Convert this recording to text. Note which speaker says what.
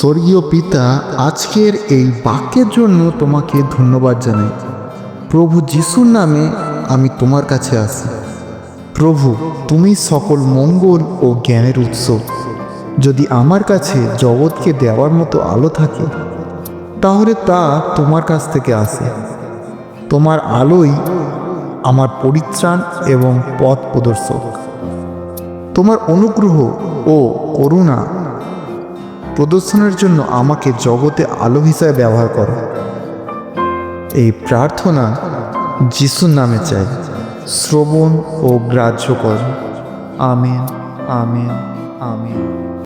Speaker 1: স্বর্গীয় পিতা, আজকের এই বাক্যের জন্য তোমাকে ধন্যবাদ জানাই। প্রভু যিশুর নামে আমি তোমার কাছে আসি। প্রভু, তুমি সকল মঙ্গল ও জ্ঞানের উৎস। যদি আমার কাছে জগৎকে দেওয়ার মতো আলো থাকে, তাহলে তা তোমার কাছ থেকে আসে। তোমার আলোই আমার পরিত্রাণ এবং পথ প্রদর্শক। তোমার অনুগ্রহ ও করুণা প্রদর্শনের জন্য আমাকে জগতে আলো হিসাবে ব্যবহার করো। এই প্রার্থনা যিশুর নামে চাই। শ্রবণ ও গ্রাহ্য কর। আমিন আমিন, আমেন।